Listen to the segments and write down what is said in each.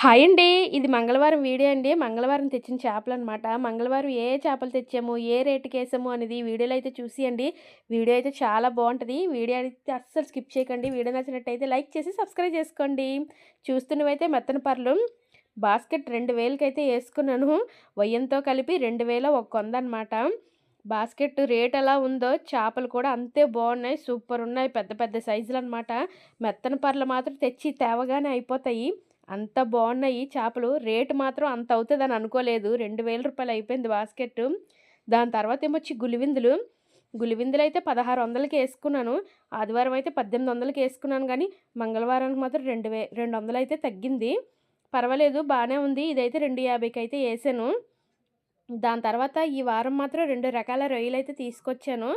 Hi అండి. ఇది మంగళవారం వీడియో అండి. మంగళవారం తెచ్చిన చేపలు అనమాట మంగళవారం ఏ చేపలు తెచ్చాము ఏ రేటుకి వేసాము అనేది వీడియోలో అయితే చూసియండి. వీడియో అయితే చాలా బాగుంటుంది. వీడియో అయితే అస్సలు స్కిప్ చేయకండి. వీడియో నచ్చినట్టయితే లైక్ చేసి సబ్స్క్రైబ్ చేసుకోండి. చూస్తున్నవైతే మెత్తన పర్లు. బాస్కెట్ రెండు వేలకైతే వేసుకున్నాను. వయ్యంతో కలిపి రెండు వేల ఒక వంద అనమాట బాస్కెట్ రేట్ ఎలా ఉందో చేపలు కూడా అంతే బాగున్నాయి. సూపర్ ఉన్నాయి. పెద్ద పెద్ద సైజులు అనమాట మెత్తన పర్లు మాత్రం తెచ్చి తేవగానే అయిపోతాయి. అంత బాగున్నాయి చేపలు రేటు మాత్రం అంత అవుతుందని అనుకోలేదు. రెండు వేల రూపాయలు అయిపోయింది బాస్కెట్ దాని తర్వాత ఏమొచ్చి గులివిందులు గులివిందులు అయితే పదహారు వందలకి వేసుకున్నాను. ఆదివారం అయితే పద్దెనిమిది వందలకి వేసుకున్నాను కానీ మంగళవారానికి మాత్రం రెండు వే రెండు వందలు అయితే తగ్గింది. పర్వాలేదు బాగానే ఉంది. ఇదైతే రెండు యాభైకి అయితే వేసాను. దాని తర్వాత ఈ వారం మాత్రం రెండు రకాల రొయ్యలు అయితే తీసుకొచ్చాను.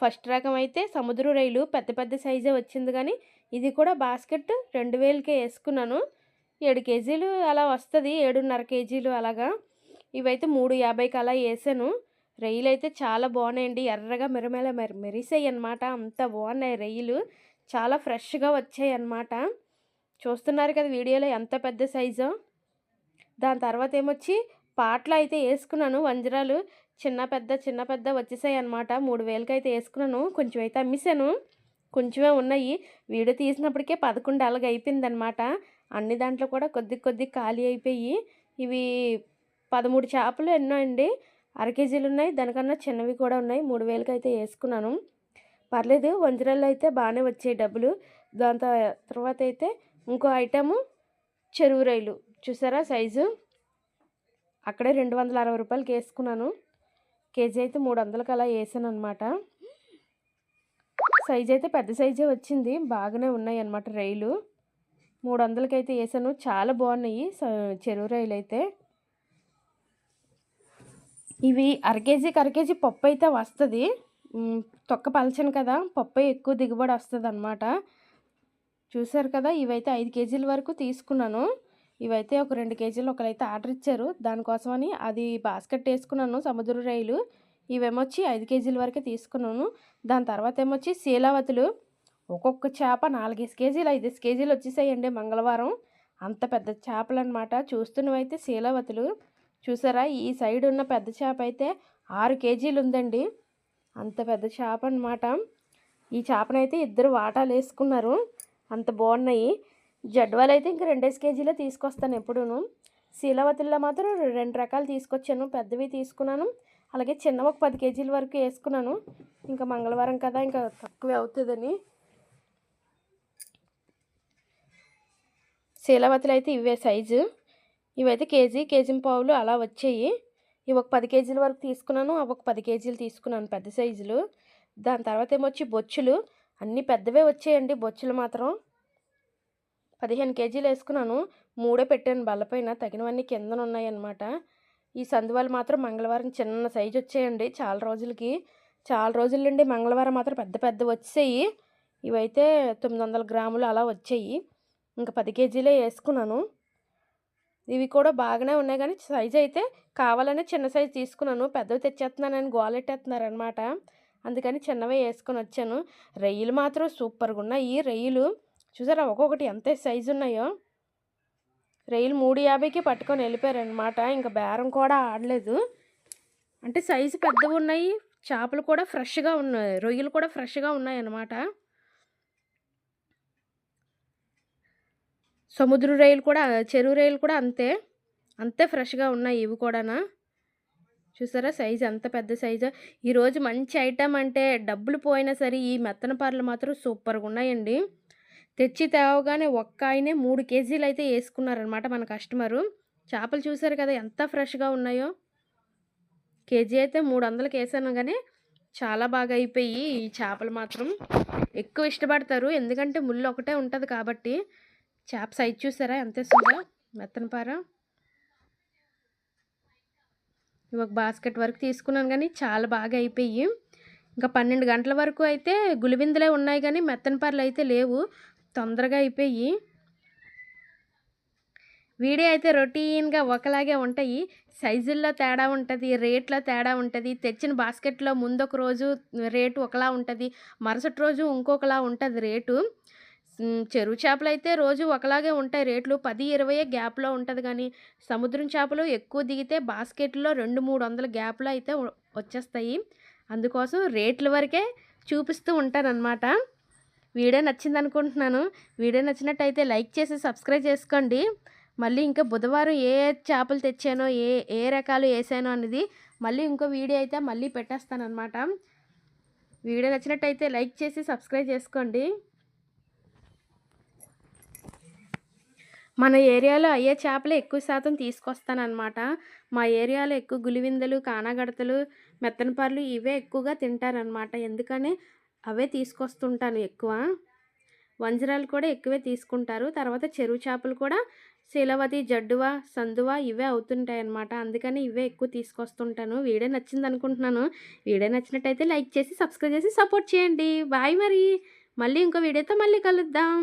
ఫస్ట్ రకం అయితే సముద్ర రొయ్యలు. పెద్ద పెద్ద సైజే వచ్చింది కానీ ఇది కూడా బాస్కెట్ రెండు వేలకే వేసుకున్నాను. ఏడు కేజీలు అలా వస్తుంది ఏడున్నర కేజీలు అలాగా. ఇవైతే మూడు యాభైకి అలా వేసాను రొయ్యలు అయితే చాలా బాగున్నాయండి. ఎర్రగా మెరమెల మెరి మెరిసాయి అనమాట అంత బాగున్నాయి రొయ్యలు. చాలా ఫ్రెష్గా వచ్చాయి అన్నమాట చూస్తున్నారు కదా వీడియోలో ఎంత పెద్ద సైజు. దాని తర్వాత ఏమొచ్చి పాటలు అయితే వేసుకున్నాను వంజరాలు. చిన్న పెద్ద చిన్న పెద్ద వచ్చేసాయి అనమాట మూడు వేలకి అయితే వేసుకున్నాను కొంచెం అయితే అమ్మేశాను. కొంచెమే ఉన్నాయి. వీడియో తీసినప్పటికే పదకొండు అలాగ అయిపోయిందనమాట అన్ని దాంట్లో కూడా కొద్ది కొద్ది ఖాళీ అయిపోయి ఇవి పదమూడు చేపలు ఎన్నో అండి. అర కేజీలు ఉన్నాయి. దానికన్నా చిన్నవి కూడా ఉన్నాయి. మూడు వేలకి అయితే వేసుకున్నాను. పర్లేదు వంజరాలు అయితే బాగానే వచ్చాయి డబ్బులు. దాని తర్వాత అయితే ఇంకో ఐటము చెరువు రైలు. చూసారా సైజు? అక్కడే రెండు వందల అరవై రూపాయలకి వేసుకున్నాను. కేజీ అయితే మూడు వందలకి అలా వేసాను అనమాట సైజ్ అయితే పెద్ద సైజే వచ్చింది. బాగానే ఉన్నాయి అన్నమాట రైలు. మూడు వందలకి అయితే వేసాను చాలా బాగున్నాయి. చెరువు రొయ్యలు అయితే ఇవి అర కేజీకి అర కేజీ పప్పు అయితే వస్తుంది తొక్క పలచను కదా. పప్పు ఎక్కువ దిగుబడి వస్తుంది అనమాట చూసారు కదా ఇవైతే ఐదు కేజీల వరకు తీసుకున్నాను. ఇవైతే ఒక రెండు కేజీలు ఒకరైతే ఆర్డర్ ఇచ్చారు. దానికోసమని అది బాస్కెట్ వేసుకున్నాను సముద్ర రైలు. ఇవేమొచ్చి ఐదు కేజీల వరకే తీసుకున్నాను. దాని తర్వాత ఏమొచ్చి శీలావతులు. ఒక్కొక్క చేప నాలుగేసి కేజీలు ఐదేసి కేజీలు వచ్చేసాయండి మంగళవారం. అంత పెద్ద చేపలు అనమాట చూస్తున్నవైతే శీలావతులు. చూసారా? ఈ సైడ్ ఉన్న పెద్ద చేప అయితే ఆరు కేజీలు ఉందండి అంత పెద్ద చేప అనమాట ఈ చేపనైతే ఇద్దరు వాటాలు వేసుకున్నారు అంత బాగున్నాయి. జడ్వాలు అయితే ఇంక రెండేసి కేజీలే తీసుకొస్తాను ఎప్పుడూను. శీలవతుల్లో మాత్రం రెండు రకాలు తీసుకొచ్చాను. పెద్దవి తీసుకున్నాను. అలాగే చిన్న ఒక పది కేజీల వరకు వేసుకున్నాను. ఇంకా మంగళవారం కదా ఇంకా తక్కువే అవుతుందని. శీలవతులు అయితే ఇవే సైజు. ఇవైతే కేజీ కేజీ పావులు అలా వచ్చాయి. ఇవి ఒక పది కేజీల వరకు తీసుకున్నాను అవి ఒక పది కేజీలు తీసుకున్నాను పెద్ద సైజులు. దాని తర్వాత ఏమొచ్చి బొచ్చులు. అన్నీ పెద్దవే వచ్చాయండి బొచ్చులు మాత్రం. పదిహేను కేజీలు వేసుకున్నాను. మూడే పెట్టాను బల్లపైన తగినవన్నీ కిందన ఉన్నాయన్నమాట ఈ సందువాలు మాత్రం మంగళవారం చిన్న సైజు వచ్చాయండి చాలా రోజులకి. చాలా రోజుల నుండి మంగళవారం మాత్రం పెద్ద పెద్ద వచ్చాయి. ఇవైతే తొమ్మిది వందల గ్రాములు అలా వచ్చాయి. ఇంకా పది కేజీలే వేసుకున్నాను. ఇవి కూడా బాగానే ఉన్నాయి కానీ సైజు అయితే కావాలనే చిన్న సైజు తీసుకున్నాను. పెద్దవి తెచ్చేస్తున్నానని గోలెట్టేస్తున్నారనమాట అందుకని చిన్నవే వేసుకొని వచ్చాను. రొయ్యలు మాత్రం సూపర్గా ఉన్నాయి. రొయ్యలు చూసారా ఒక్కొక్కటి ఎంత సైజు ఉన్నాయో. రొయ్యలు మూడు యాభైకి పట్టుకొని వెళ్ళిపోయారనమాట ఇంకా బేరం కూడా ఆడలేదు. అంటే సైజు పెద్దవి ఉన్నాయి. చేపలు కూడా ఫ్రెష్గా ఉన్నాయి. రొయ్యలు కూడా ఫ్రెష్గా ఉన్నాయి సముద్ర రైలు కూడా చెరువు రైలు కూడా అంతే. అంతే ఫ్రెష్గా ఉన్నాయి ఇవి కూడానా. చూసారా సైజు అంత పెద్ద సైజు. ఈరోజు మంచి ఐటమ్ అంటే డబ్బులు పోయినా సరే ఈ మెత్తన పార్లు మాత్రం సూపర్గా ఉన్నాయండి. తెచ్చి తేవగానే ఒక్క ఆయనే మూడు కేజీలు అయితే వేసుకున్నారనమాట మన కస్టమరు. చేపలు చూసారు కదా ఎంత ఫ్రెష్గా ఉన్నాయో. కేజీ అయితే మూడు వందలకి వేసాను కానీ చాలా బాగా అయిపోయి ఈ చేపలు మాత్రం ఎక్కువ ఇష్టపడతారు. ఎందుకంటే ముళ్ళు ఒకటే ఉంటుంది కాబట్టి చేప సైజ్ చూసారా? ఎంత వేస్తుందో? మెత్తనపార ఒక బాస్కెట్ వరకు తీసుకున్నాను కానీ చాలా బాగా అయిపోయి ఇంకా పన్నెండు గంటల వరకు అయితే గులివిందులే ఉన్నాయి కానీ మెత్తనపారలు అయితే లేవు. తొందరగా అయిపోయి వీడియో అయితే రొటీన్గా ఒకలాగే ఉంటాయి. సైజుల్లో తేడా ఉంటుంది రేట్లో తేడా ఉంటుంది. తెచ్చిన బాస్కెట్లో ముందొక రోజు రేటు ఒకలా ఉంటుంది. మరుసటి రోజు ఇంకొకలా ఉంటుంది రేటు. చెరువు చేపలు అయితే రోజు ఒకలాగే ఉంటాయి రేట్లు. 10, 20 గ్యాప్‌లో ఉంటుంది కానీ సముద్రం చేపలు ఎక్కువ దిగితే బాస్కెట్‌లో 2, 300 గ్యాప్‌లో అయితే వచ్చేస్తాయి. అందుకోసం రేట్ల వరకే చూపిస్తూ ఉంటానన్నమాట వీడియో నచ్చింది అనుకుంటున్నాను వీడియో నచ్చినట్టయితే లైక్ చేసి సబ్స్క్రైబ్ చేసుకోండి. మళ్ళీ ఇంకా బుధవారం ఏ చేపలు తెచ్చానో, ఏ ఏ రకాలు వేసానో అనేది మళ్ళీ ఇంకో వీడియో అయితే మళ్ళీ పెట్టేస్తాననమాట. వీడియో నచ్చినట్టయితే లైక్ చేసి సబ్స్క్రైబ్ చేసుకోండి. మన ఏరియాలో అయ్యే చేపలే ఎక్కువ శాతం తీసుకొస్తానమాట మా ఏరియాలో ఎక్కువ గులివిందలు, కానాగడతలు, మెత్తనపార్లు ఇవే ఎక్కువగా తింటారనమాట. ఎందుకని అవే తీసుకొస్తుంటాను ఎక్కువ. వంజరాలు కూడా ఎక్కువే తీసుకుంటారు. తర్వాత చెరువు చేపలు కూడా శీలవతి, జడ్డువ, సందువ ఇవే అవుతుంటాయన్నమాట. అందుకని ఇవే ఎక్కువ తీసుకొస్తుంటాను. వీడియో నచ్చింది అనుకుంటున్నాను వీడియో నచ్చినట్టయితే లైక్ చేసి, సబ్స్క్రైబ్ చేసి సపోర్ట్ చేయండి. బాయ్ మరి. మళ్ళీ ఇంకో వీడియోతో మళ్ళీ కలుద్దాం.